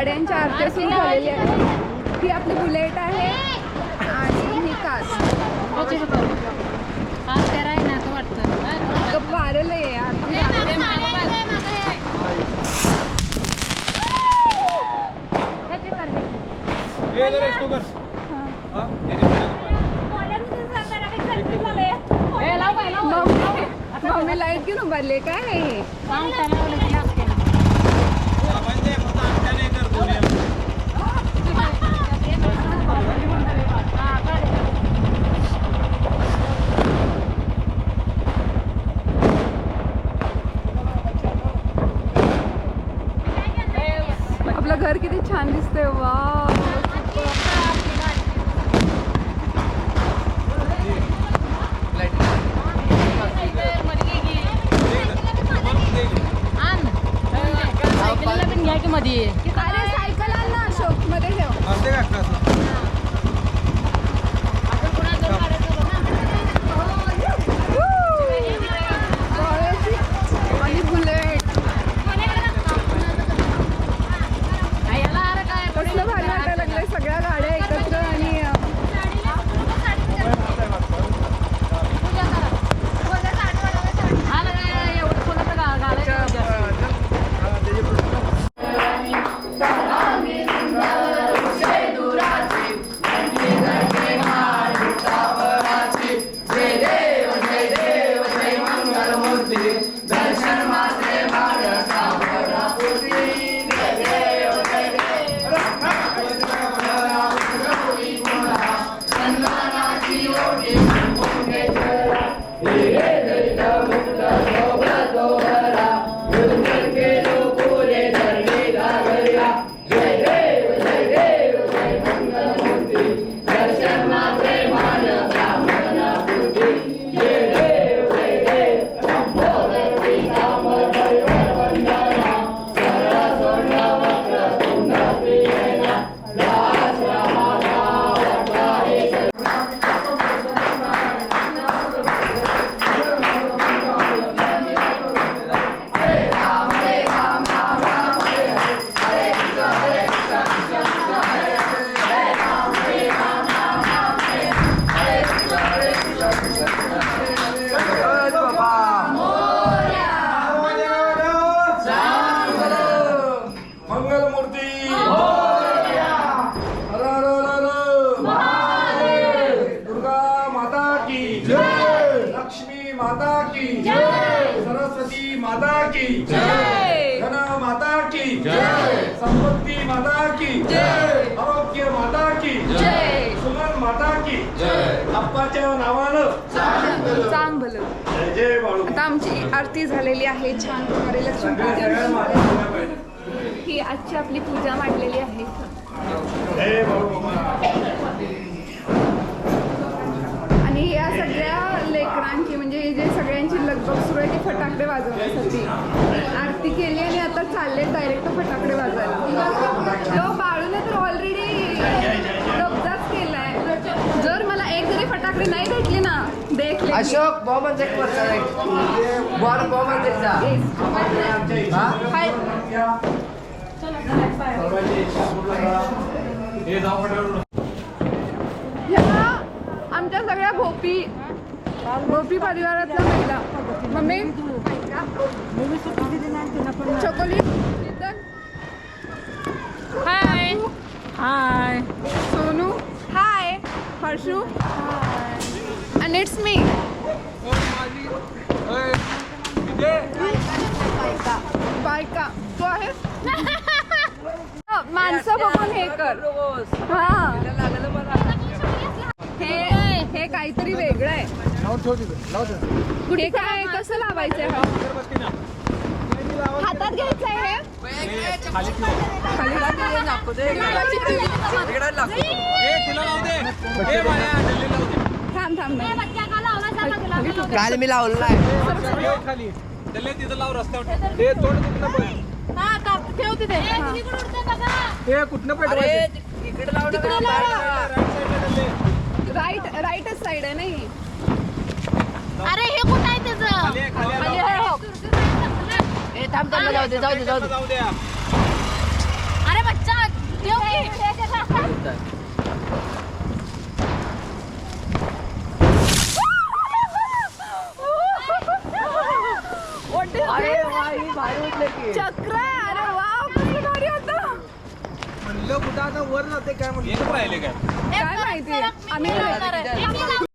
गाड्यांच्या आरत्या सुरू झालेल्या आहेत ही आपली बुलेट आहे. आणि ही कार. वारलं आहे यार. मम्मी मम्मी लाईट घेऊन उभारले काय? मध्ये. अरे सायकल आण ना अशोकमध्ये ठेव माता की गण माता की संपत्ती माता की आरोग्य माता की सुमन माता की अप्पाच्या नावानं चांग भलं जय जय बाळू. आता आमची आरती झालेली आहे छान प्रकारे लक्ष्मी. ही आजची आपली पूजा मांडलेली आहे जय बाळू आणि या सगळ्या लेकरांची म्हणजे हे जे सगळ्यांची लगबग सुरू आहे ती फटाकडे वाजवण्यासाठी. आरती केली आणि आता चालले डायरेक्ट फटाकडे वाजवायला. तो बाळूने तर ऑलरेडी कब्जाच केलाय. जर मला एक जरी फटाकडे नाही भेटली ना देख ले अशोक बॉम्ब कर बॉल बॉम्ब चेक जा. हाय. ह्या आमच्या सगळ्या भोपी भोपी परिवारातल्या महिला. Mummy? चकोली? Hi. Hi. Sonu? Hi. Harshu? and it's me बायका. तू आहेस? माणसं बघून हे कर. हा. हे हे काहीतरी वेगळं आहे. हे काय कसं लावायचंय हा? हातात घ्यायचंय हे? खाली थांब थांब काल मी लावलेला आहे. इकडे राईट राईटच साईड आहे नाही. अरे हे कुठं आहे त्याचं? हो. थांब थांब जाऊ दे जाऊ दे जाऊ दे. अरे ठेव की. ही की. चक्र अरे वा कसलं भारी होतं. म्हणलं कुठं आता वर जाते काय म्हणलं? राहिले काय? काय माहिती? आम्ही.